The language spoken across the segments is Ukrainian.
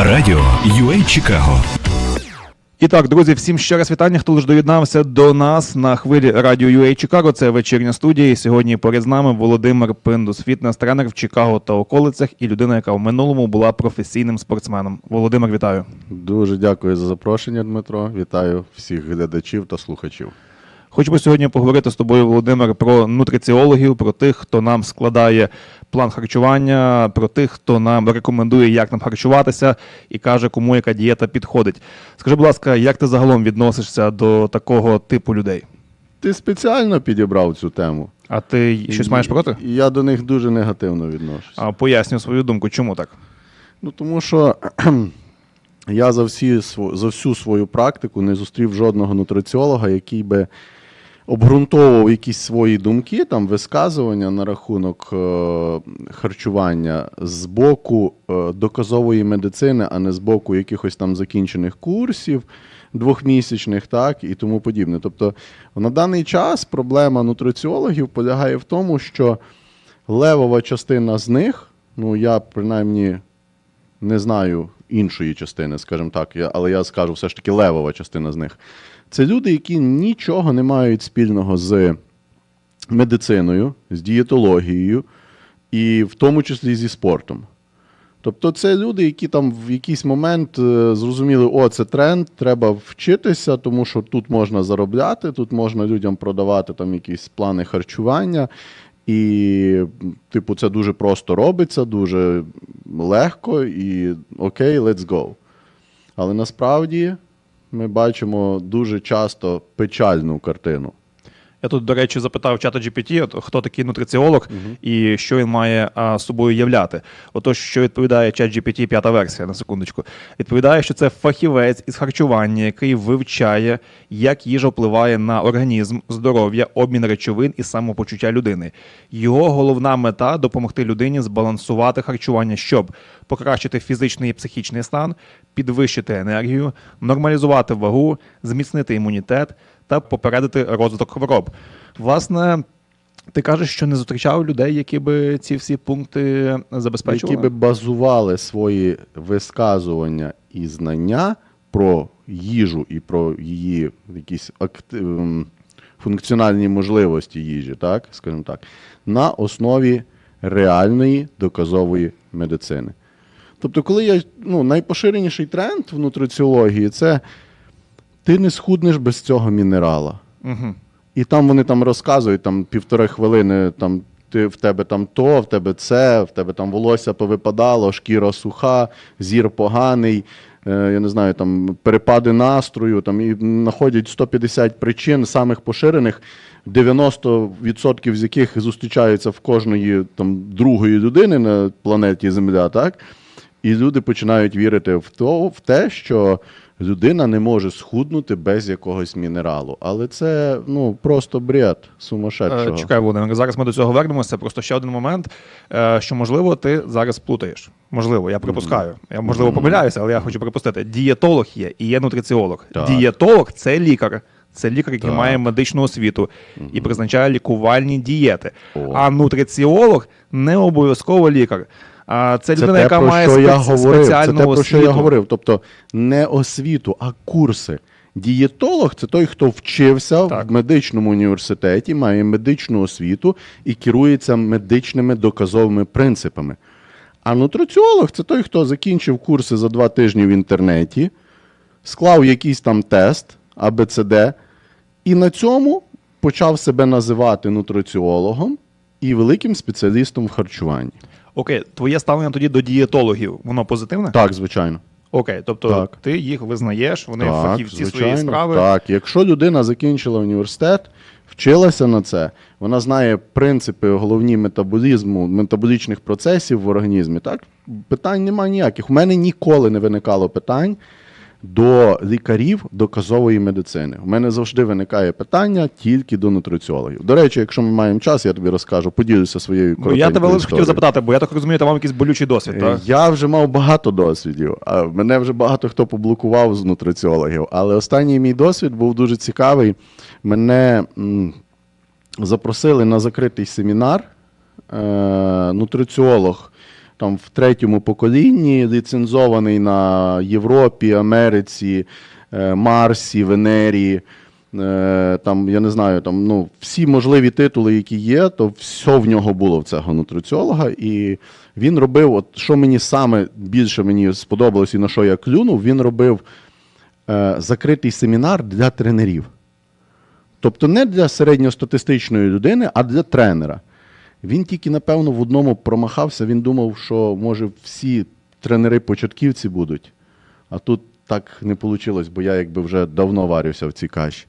Радіо UA Чикаго. І так, друзі, всім ще раз вітання. Хто лише доєднався до нас на хвилі радіо UA Чикаго. Це вечірня студія. І сьогодні поряд з нами Володимир Пиндус, фітнес-тренер в Чикаго та околицях, і людина, яка в минулому була професійним спортсменом. Володимир, вітаю. Дуже дякую за запрошення, Дмитро. Вітаю всіх глядачів та слухачів. Хочемо сьогодні поговорити з тобою, Володимир, про нутриціологів, про тих, хто нам складає план харчування, про тих, хто нам рекомендує, як нам харчуватися, і каже, кому яка дієта підходить. Скажи, будь ласка, як ти загалом відносишся до такого типу людей? Ти спеціально підібрав цю тему. А ти щось маєш проти? Я до них дуже негативно відношуся. А, поясню свою думку, чому так? Ну тому що я за, всі, за всю свою практику не зустрів жодного нутриціолога, який би обґрунтовував якісь свої думки, там висказування на рахунок е, харчування з боку е, доказової медицини, а не з боку якихось там закінчених курсів двохмісячних, так і тому подібне. Тобто на даний час проблема нутриціологів полягає в тому, що левова частина з них, ну я принаймні не знаю іншої частини, скажімо так, але я скажу все ж таки левова частина з них. Це люди, які нічого не мають спільного з медициною, з дієтологією, і в тому числі зі спортом. Тобто це люди, які там в якийсь момент е, зрозуміли, о, це тренд, треба вчитися, тому що тут можна заробляти, тут можна людям продавати там якісь плани харчування. І, типу, це дуже просто робиться, дуже легко і окей, let's go. Але насправді ми бачимо дуже часто печальну картину. Я тут, до речі, запитав чата GPT, от, хто такий нутриціолог і що він має а, собою являти. Отож, що відповідає чат GPT, п'ята версія, на секундочку. Відповідає, що це фахівець із харчування, який вивчає, як їжа впливає на організм, здоров'я, обмін речовин і самопочуття людини. Його головна мета допомогти людині збалансувати харчування, щоб покращити фізичний і психічний стан, підвищити енергію, нормалізувати вагу, зміцнити імунітет та попередити розвиток хвороб. Власне, ти кажеш, що не зустрічав людей, які би ці всі пункти забезпечували? які би базували свої висказування і знання про їжу і про її якісь акти- ем, функціональні можливості їжі, так, скажімо так, на основі реальної доказової медицини. Тобто, коли я ну, найпоширеніший тренд в нутриціології це ти не схуднеш без цього мінерала. Угу. І там вони там розказують там півтори хвилини, там ти в тебе там то, в тебе це, в тебе там волосся повипадало, шкіра суха, зір поганий. е, Я не знаю, там перепади настрою, там і знаходять 150 причин самих поширених, 90% з яких зустрічаються в кожної там другої людини на планеті Земля, так? І люди починають вірити в то, в те, що людина не може схуднути без якогось мінералу. Але це ну просто бред сумасшедшого. Е, Чекай, Володимир, зараз ми до цього вернемося. Просто ще один момент, е, що можливо ти зараз плутаєш. Можливо, я припускаю. Я можливо помиляюся, але я хочу припустити. Дієтолог є і є нутриціолог. Так. Дієтолог це лікар. Це лікар, який Так. має медичну освіту і призначає лікувальні дієти. О. А нутриціолог не обов'язково лікар. А це Це людина, те, яка про має що я спец- говорив. Це те, про що я говорив. Тобто не освіту, а курси. Дієтолог це той, хто вчився Так. в медичному університеті, має медичну освіту і керується медичними доказовими принципами. А нутриціолог це той, хто закінчив курси за два тижні в інтернеті, склав якийсь там тест АБЦД, і на цьому почав себе називати нутриціологом і великим спеціалістом в харчуванні. Окей, твоє ставлення тоді до дієтологів, воно позитивне? Так, звичайно. Окей, тобто Так. ти їх визнаєш, вони так, фахівці звичайно, своєї справи. Так, якщо людина закінчила університет, вчилася на це, вона знає принципи головні метаболізму, метаболічних процесів в організмі, так, питань немає ніяких. У мене ніколи не виникало питань до лікарів доказової медицини. У мене завжди виникає питання тільки до нутриціологів. До речі, якщо ми маємо час, я тобі розкажу, поділюся своєю Ну, я тебе лише хотів запитати, бо я так розумію, ти мав якийсь болючий досвід, Е, так? Я вже мав багато досвідів. а Мене вже багато хто поблокував з нутриціологів. Але останній мій досвід був дуже цікавий. Мене м, запросили на закритий семінар. Е, нутриціолог там в третьому поколінні, ліцензований на Європі, Америці, е, Марсі, Венері. Е, Там, я не знаю, там, ну, всі можливі титули, які є, то все в нього було в цього нутриціолога. І він робив, от що мені саме більше мені сподобалось і на що я клюнув, він робив е, закритий семінар для тренерів. Тобто не для середньостатистичної людини, а для тренера. Він тільки, напевно, в одному промахався. Він думав, що може всі тренери-початківці будуть. А тут так не вийшло, бо я якби вже давно варюся в цій каші.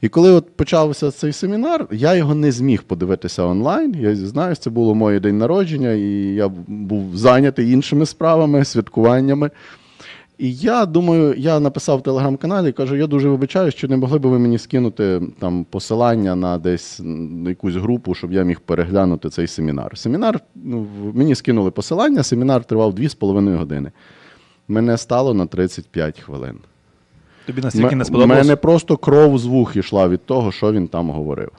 І коли от почався цей семінар, я його не зміг подивитися онлайн. Я знаю, це було моє день народження, і я був зайнятий іншими справами, святкуваннями. І я думаю, я написав в телеграм-каналі, кажу, я дуже вибачаю, що не могли б ви мені скинути там посилання на десь на якусь групу, щоб я міг переглянути цей семінар. Семінар, ну, мені скинули посилання, семінар тривав 2,5 години. Мене стало на 35 хвилин. Тобі настільки не сподобалось? мене просто кров з вух йшла від того, що він там говорив.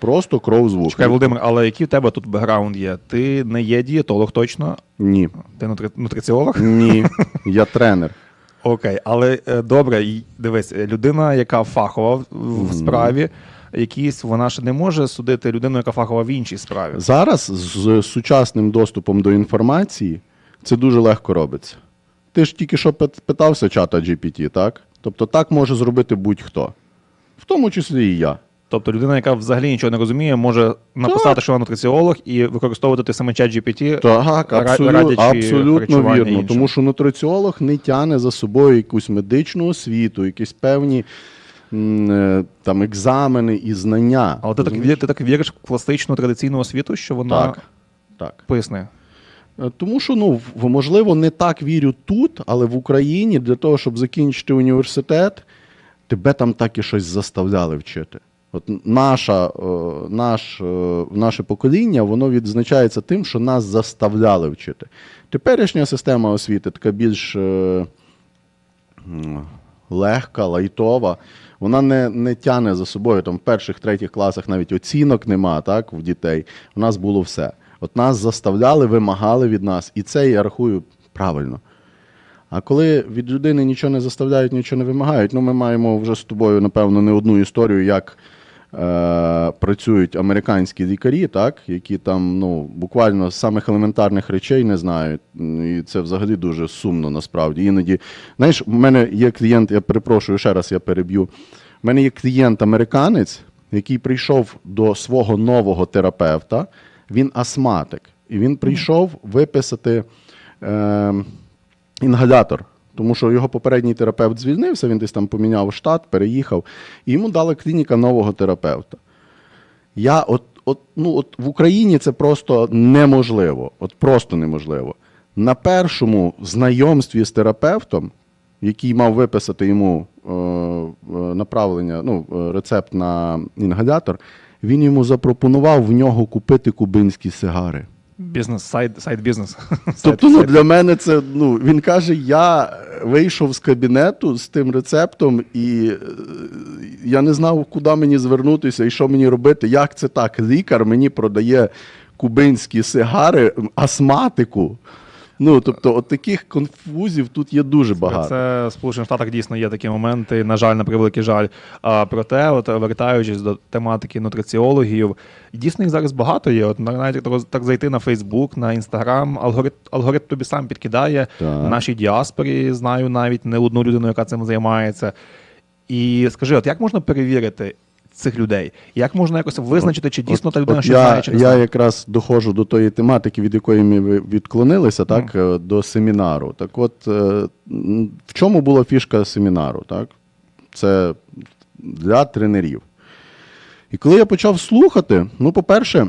Просто кров з вух. Чекай, Володимир, але який в тебе тут бекграунд є? Ти не є дієтолог точно, Ні. ти нутри... нутриціолог? Ні. Я тренер. Окей, але е, добре, дивись, людина, яка фахова в- в справі, якісь вона ж не може судити людину, яка фахова в іншій справі. Зараз з сучасним доступом до інформації це дуже легко робиться. Ти ж тільки що питався чата GPT, так? Тобто так може зробити будь-хто. В тому числі і я. Тобто людина, яка взагалі нічого не розуміє, може написати, що вона нутриціолог, і використовувати той самий чат GPT. Так, ра- абсолютно, радячи абсолютно вірно. іншим. Тому що нутриціолог не тягне за собою якусь медичну освіту, якісь певні е, там, екзамени і знання. Але ти так, ти так віриш в класичну традиційну освіту, що вона Так. так. поясни. Е, Тому що, ну, можливо, не так вірю тут, але в Україні для того, щоб закінчити університет, тебе там так і щось заставляли вчити. От наша, е, наш, е, наше покоління воно відзначається тим, що нас заставляли вчити. Теперішня система освіти така більш е, легка, лайтова. Вона не, не тягне за собою. Там в перших, третіх класах навіть оцінок нема, так, в дітей. У нас було все. От нас заставляли, вимагали від нас. І це я рахую правильно. А коли від людини нічого не заставляють, нічого не вимагають, ну ми маємо вже з тобою, напевно, не одну історію, як е, працюють американські лікарі, так, які там ну, буквально з самих елементарних речей не знають. І це взагалі дуже сумно насправді. Іноді, знаєш, в мене є клієнт, я перепрошую ще раз, я переб'ю. У мене є клієнт-американець, який прийшов до свого нового терапевта, він астматик. І він прийшов виписати. Е, інгалятор. Тому що його попередній терапевт звільнився, він десь там поміняв штат, переїхав, і йому дала клініка нового терапевта. Я от, от, ну, от в Україні це просто неможливо. От просто неможливо. На першому знайомстві з терапевтом, який мав виписати йому е, направлення, ну, е, рецепт на інгалятор, він йому запропонував в нього купити кубинські сигари. Бізнес, сайд, сайд бізнес. Тобто, ну, для мене це, ну, він каже, я вийшов з кабінету з тим рецептом, і е, я не знав, куди мені звернутися і що мені робити. Як це так? Лікар мені продає кубинські сигари, астматику. Ну, тобто, от таких конфузів тут є дуже багато. Це в Сполучених Штатах дійсно є такі моменти, на жаль, на превеликий жаль. А, проте, от вертаючись до тематики нутриціологів, дійсно їх зараз багато є. От навіть так, так зайти на Фейсбук, на Інстаграм, алгоритм, алгоритм тобі сам підкидає. Так. В нашій діаспорі знаю навіть не одну людину, яка цим займається. І скажи, от як можна перевірити цих людей? Як можна якось визначити, чи дійсно та людина От що я, знає, чи не я знає? якраз доходжу до тої тематики, від якої ми відклонилися, так, е, до семінару. Так от, е, в чому була фішка семінару? Так? Це для тренерів. І коли я почав слухати, ну, по-перше,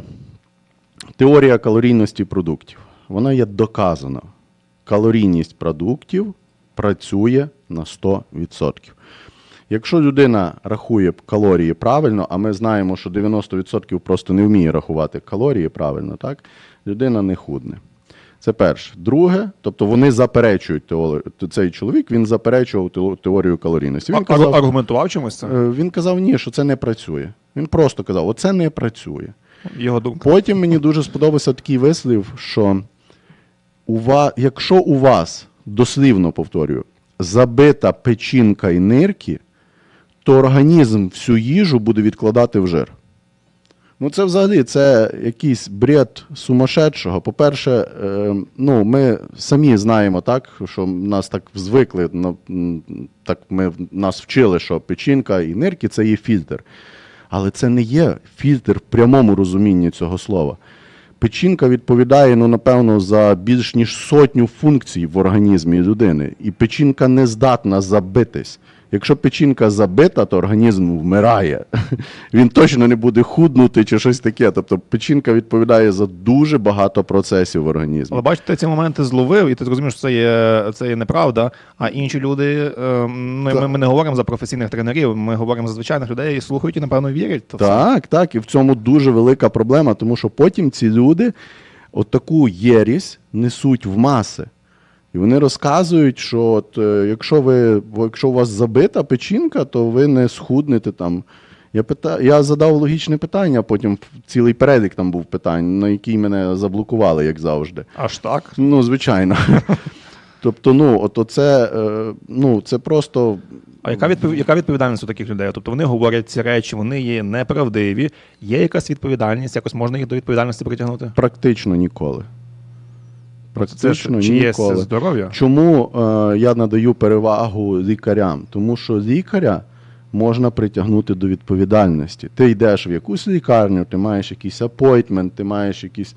теорія калорійності продуктів. Вона є доказана. Калорійність продуктів працює на 100%. Якщо людина рахує калорії правильно, а ми знаємо, що 90% просто не вміє рахувати калорії правильно, так? людина не худне. Це перше. Друге, тобто вони заперечують теорію. Цей чоловік він заперечував теорію калорійності. Він казав, Аргументував чимось це? е, він казав, ні, що це не працює. Він просто казав, оце не працює. Його думка. Потім мені дуже сподобався такий вислів, що у вас, якщо у вас, дослівно повторюю, забита печінка і нирки, то організм всю їжу буде відкладати в жир. Ну, це взагалі це якийсь бред сумасшедшого. По-перше, е, ну, ми самі знаємо, так, що нас так звикли, на- так ми нас вчили, що печінка і нирки це є фільтр. Але це не є фільтр в прямому розумінні цього слова. Печінка відповідає, ну, напевно, за більш ніж сотню функцій в організмі людини. І печінка не здатна забитись. Якщо печінка забита, то організм вмирає. Він точно не буде худнути чи щось таке. Тобто печінка відповідає за дуже багато процесів в організмі. Але бачите, ці моменти зловив, і ти зрозумієш, що це є, це є неправда. А інші люди, е, ну, ми, ми не говоримо за професійних тренерів, ми говоримо за звичайних людей, і слухають і, напевно, вірять. То все. Так, так, і в цьому дуже велика проблема, тому що потім ці люди отаку єрість несуть в маси. І вони розказують, що от, е, якщо, ви, якщо у вас забита печінка, то ви не схуднете там. Я, пита... я задав логічне питання, а потім цілий перелік там був питань, на який мене заблокували, як завжди. Аж так. Ну, звичайно. Тобто, ну, от оце, е, ну, це просто. А яка, відпов... яка відповідальність у таких людей? Тобто вони говорять ці речі, вони є неправдиві. Є якась відповідальність, якось можна їх до відповідальності притягнути? Практично ніколи. Це ж чиєсь ніколи. здоров'я? Чому е, я надаю перевагу лікарям? Тому що лікаря можна притягнути до відповідальності. Ти йдеш в якусь лікарню, ти маєш якийсь апойтмент, ти маєш якийсь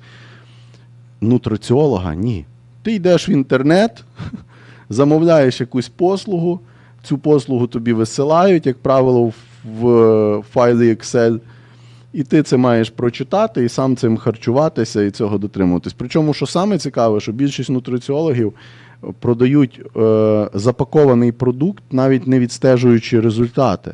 нутриціолога. Ні. Ти йдеш в інтернет, замовляєш якусь послугу, цю послугу тобі висилають, як правило, в, в файлі Excel. І ти це маєш прочитати і сам цим харчуватися і цього дотримуватись. Причому, що саме цікаве, що більшість нутриціологів продають е, запакований продукт, навіть не відстежуючи результати.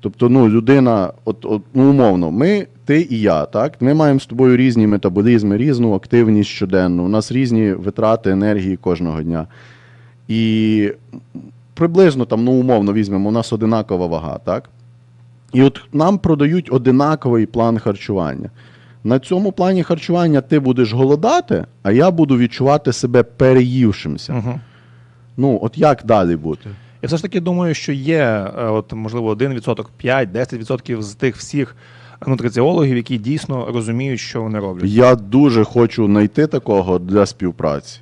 Тобто, ну, людина, от, от, ну, умовно, ми, ти і я, так? Ми маємо з тобою різні метаболізми, різну активність щоденну. У нас різні витрати енергії кожного дня. І приблизно там, ну, умовно, візьмемо, у нас одинакова вага, так? І от нам продають одинаковий план харчування. На цьому плані харчування ти будеш голодати, а я буду відчувати себе переївшимся. Угу. Ну, от як далі бути? Я все ж таки думаю, що є, е, от можливо, 1%, 5, 10% з тих всіх нутриціологів, які дійсно розуміють, що вони роблять. Я дуже хочу знайти такого для співпраці.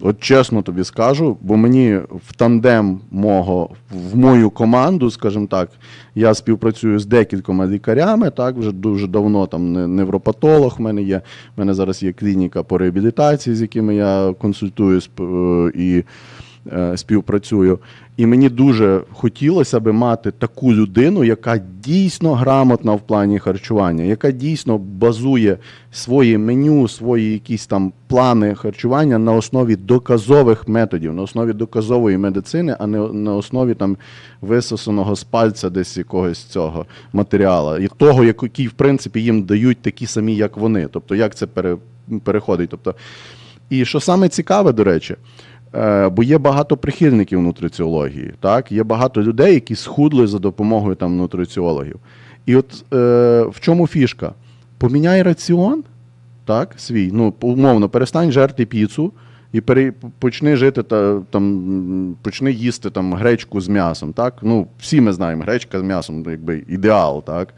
От чесно тобі скажу, бо мені в тандем мого, в мою команду, скажімо так, я співпрацюю з декількома лікарями, так, вже дуже давно там невропатолог в мене є. В мене зараз є клініка по реабілітації, з якими я консультуюсь е, і співпрацюю. І мені дуже хотілося би мати таку людину, яка дійсно грамотна в плані харчування, яка дійсно базує своє меню, свої якісь там плани харчування на основі доказових методів, на основі доказової медицини, а не на основі там висосаного з пальця десь якогось цього матеріалу, і того, який в принципі їм дають такі самі, як вони. Тобто, як це пере, переходить. Тобто, і що саме цікаве, до речі, е, бо є багато прихильників нутриціології, так? Є багато людей, які схудли за допомогою там, нутриціологів. І от е, в чому фішка? Поміняй раціон, так, свій, ну, умовно, перестань жерти піцу і пере, почни жити та, там, почни їсти там, гречку з м'ясом. Так? Ну, всі ми знаємо, гречка з м'ясом, ну, якби ідеал, так?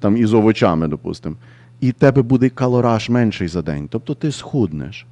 Там, і з овочами, допустимо. І тебе буде калораж менший за день. Тобто ти схуднеш.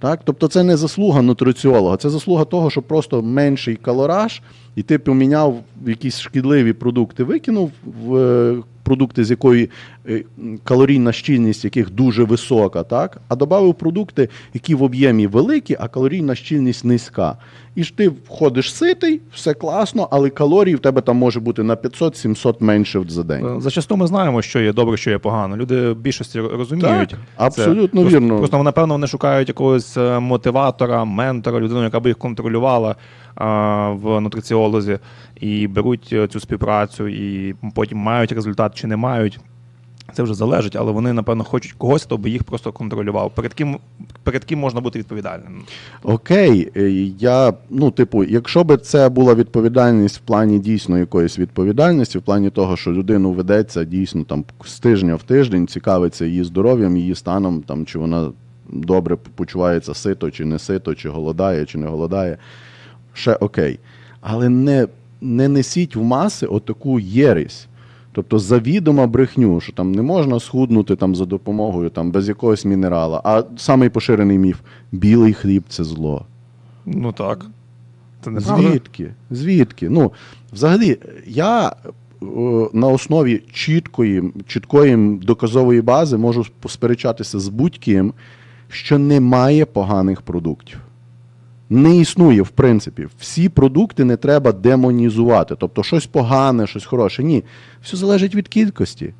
Так? Тобто це не заслуга нутриціолога, це заслуга того, що просто менший калораж, і ти поміняв якісь шкідливі продукти, викинув в е, продукти, з якої е, калорійна щільність яких дуже висока, так? а додав продукти, які в об'ємі великі, а калорійна щільність низька. І ж ти входиш ситий, все класно, але калорій в тебе там може бути на 500-700 менше за день. Е, Зачасту ми знаємо, що є добре, що є погано. Люди в більшості розуміють. Так, абсолютно Просто- вірно. Просто напевно вони шукають якогось мотиватора, ментора, людину, яка би їх контролювала а, в нутриціолозі, і беруть е, цю співпрацю, і потім мають результат чи не мають. Це вже залежить, але вони, напевно, хочуть когось, хто би їх просто контролював. Перед ким, перед ким можна бути відповідальним. Окей, е, я, ну, типу, якщо би це була відповідальність в плані дійсно якоїсь відповідальності, в плані того, що людину ведеться дійсно там з тижня в тиждень, цікавиться її здоров'ям, її станом, там, чи вона добре почувається сито, чи не сито, чи голодає, чи не голодає. Ще окей. Але не, не несіть в маси отаку єресь. Тобто завідома брехню, що там не можна схуднути там, за допомогою там, без якогось мінерала. А самий поширений міф білий хліб це зло. Ну так. Це не правда. Звідки? Звідки? Ну, взагалі, я е, на основі чіткої, чіткої доказової бази можу сперечатися з будь-ким, що немає поганих продуктів. Не існує, в принципі. Всі продукти не треба демонізувати. Тобто щось погане, щось хороше. Ні. Все залежить від кількості,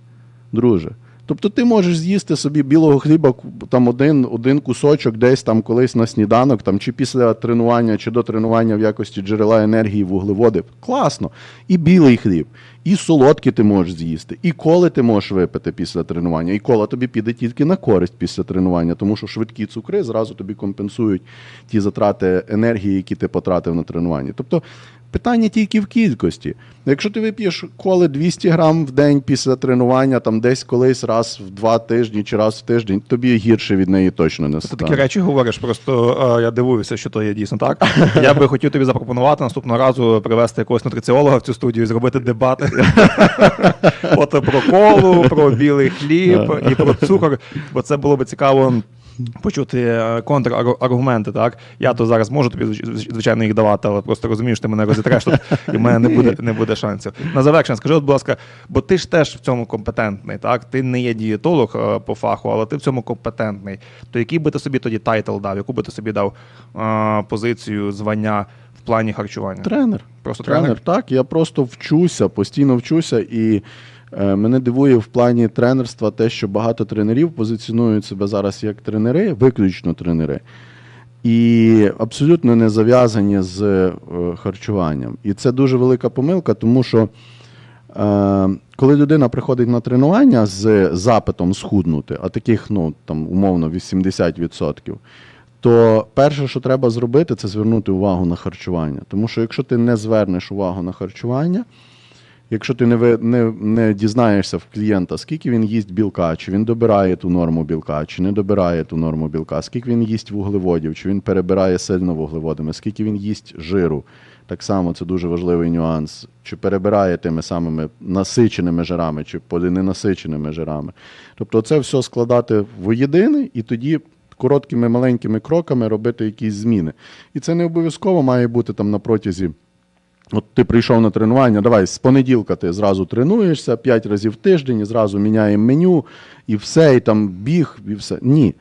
друже. Тобто ти можеш з'їсти собі білого хліба там один, один кусочок десь там колись на сніданок, там, чи після тренування, чи до тренування в якості джерела енергії, вуглеводи. Класно. І білий хліб, і солодкі ти можеш з'їсти, і коли ти можеш випити після тренування. І кола тобі піде тільки на користь після тренування, тому що швидкі цукри зразу тобі компенсують ті затрати енергії, які ти потратив на тренуванні. Тобто Питання тільки в кількості. Якщо ти вип'єш коли 200 грам в день після тренування, там десь колись раз в два тижні чи раз в тиждень, тобі гірше від неї точно не Ти такі речі говориш, просто е, я дивуюся, що то є дійсно так. Я би хотів тобі запропонувати наступного разу привезти якогось нутриціолога в цю студію і зробити дебати. От про колу, про білий хліб і про цукор, бо це було би цікаво. Почути е, контраргументи, так? Я то зараз можу тобі звичайно їх давати, але просто розумієш, ти мене розітреш тут, і в мене не буде, не буде шансів. На завершення, скажи, будь ласка, бо ти ж теж в цьому компетентний, так? Ти не є дієтолог е, по фаху, але ти в цьому компетентний. То який би ти собі тоді тайтл дав, яку би ти собі дав е, позицію, звання плані харчування? Тренер. Просто тренер. тренер? Так, я просто вчуся, постійно вчуся, і е, мене дивує в плані тренерства те, що багато тренерів позиціонують себе зараз як тренери, виключно тренери. І абсолютно не зав'язані з е, харчуванням. І це дуже велика помилка, тому що е, коли людина приходить на тренування з запитом схуднути, а таких, ну там умовно 80%, то перше, що треба зробити, це звернути увагу на харчування. Тому що якщо ти не звернеш увагу на харчування, якщо ти не, не, не дізнаєшся в клієнта, скільки він їсть білка, чи він добирає ту норму білка, чи не добирає ту норму білка, скільки він їсть вуглеводів, чи він перебирає сильно вуглеводами, скільки він їсть жиру. Так само це дуже важливий нюанс. Чи перебирає тими самими насиченими жирами, чи поліненасиченими жирами. Тобто це все складати воєдине і тоді короткими маленькими кроками робити якісь зміни. І це не обов'язково має бути там на протязі. От ти прийшов на тренування, давай з понеділка ти зразу тренуєшся 5 разів в тиждень, і зразу міняємо меню, і все, і там біг, і все. Ні.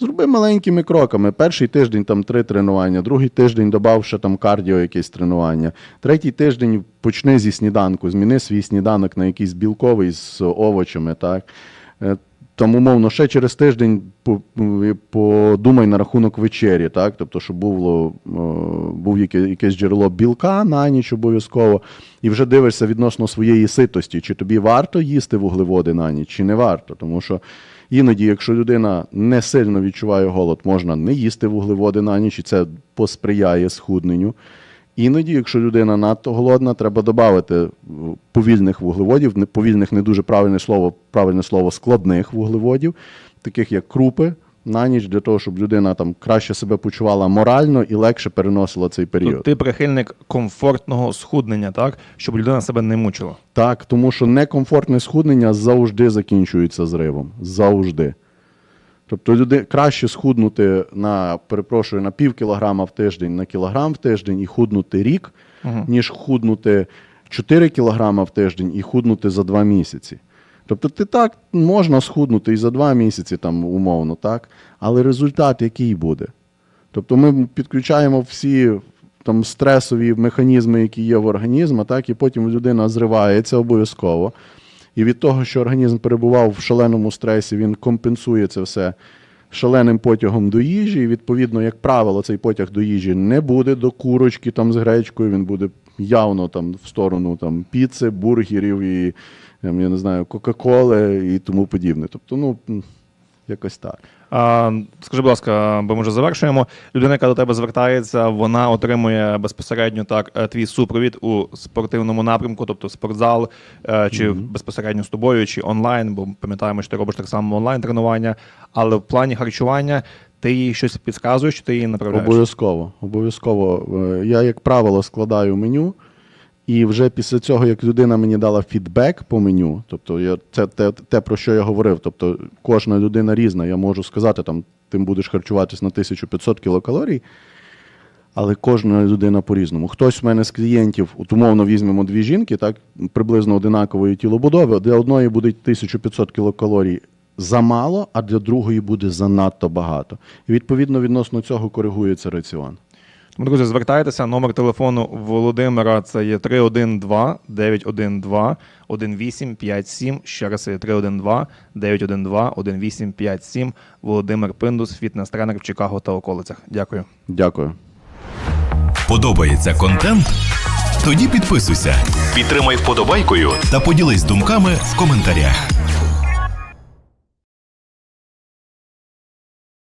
Зроби маленькими кроками. Перший тиждень там три тренування, другий тиждень додав ще там кардіо якесь тренування. Третій тиждень почни зі сніданку, зміни свій сніданок на якийсь білковий з овочами. Так? Там, умовно, ще через тиждень подумай на рахунок вечері, так? Тобто, щоб було, е, був якесь джерело білка на ніч обов'язково, і вже дивишся відносно своєї ситості, чи тобі варто їсти вуглеводи на ніч, чи не варто. Тому що іноді, якщо людина не сильно відчуває голод, можна не їсти вуглеводи на ніч, і це посприяє схудненню. Іноді, якщо людина надто голодна, треба додати е, повільних вуглеводів, повільних не дуже правильне слово, правильне слово складних вуглеводів, таких як крупи, на ніч, для того, щоб людина там краще себе почувала морально і легше переносила цей період. Тут ти прихильник комфортного схуднення, так? Щоб людина себе не мучила. Так, тому що некомфортне схуднення завжди закінчується зривом. Завжди. Тобто люди краще схуднути на, перепрошую, на пів кілограма в тиждень, на кілограм в тиждень і худнути рік, ніж худнути 4 кілограма в тиждень і худнути за 2 місяці. Тобто ти так можна схуднути і за 2 місяці, там, умовно, так? Але результат який буде? Тобто ми підключаємо всі там стресові механізми, які є в організмі, так, і потім людина зривається обов'язково. І від того, що організм перебував в шаленому стресі, він компенсує це все шаленим потягом до їжі. І відповідно, як правило, цей потяг до їжі не буде до курочки там з гречкою, він буде явно там в сторону там піци, бургерів і я не знаю, Кока-Коли і тому подібне. Тобто, ну якось так. А, скажи, будь ласка, бо ми вже завершуємо. Людина, яка до тебе звертається, вона отримує безпосередньо так е, твій супровід у спортивному напрямку, тобто спортзал, е, чи безпосередньо з тобою, чи онлайн, бо пам'ятаємо, що ти робиш так само онлайн тренування. Але в плані харчування ти їй щось підказуєш, ти її направляєш? Обов'язково. Обов'язково. Е, Я, як правило, складаю меню, і вже після цього, як людина мені дала фідбек по меню, тобто я, це те, те, про що я говорив. Тобто кожна людина різна. Я можу сказати, там, ти будеш харчуватись на 1500 кілокалорій, але кожна людина по-різному. Хтось в мене з клієнтів, от умовно візьмемо дві жінки, так, приблизно одинакової тілобудови, для одної буде 1500 кілокалорій замало, а для другої буде занадто багато. І відповідно відносно цього коригується раціон. Тому, друзі, звертайтеся. Номер телефону Володимира це є 312 912 1857. Ще раз є 312 912 1857. Володимир Пиндус, фітнес-тренер в Чикаго та околицях. Дякую. Дякую. Подобається контент? Тоді підписуйся, підтримай вподобайкою та поділись думками в коментарях.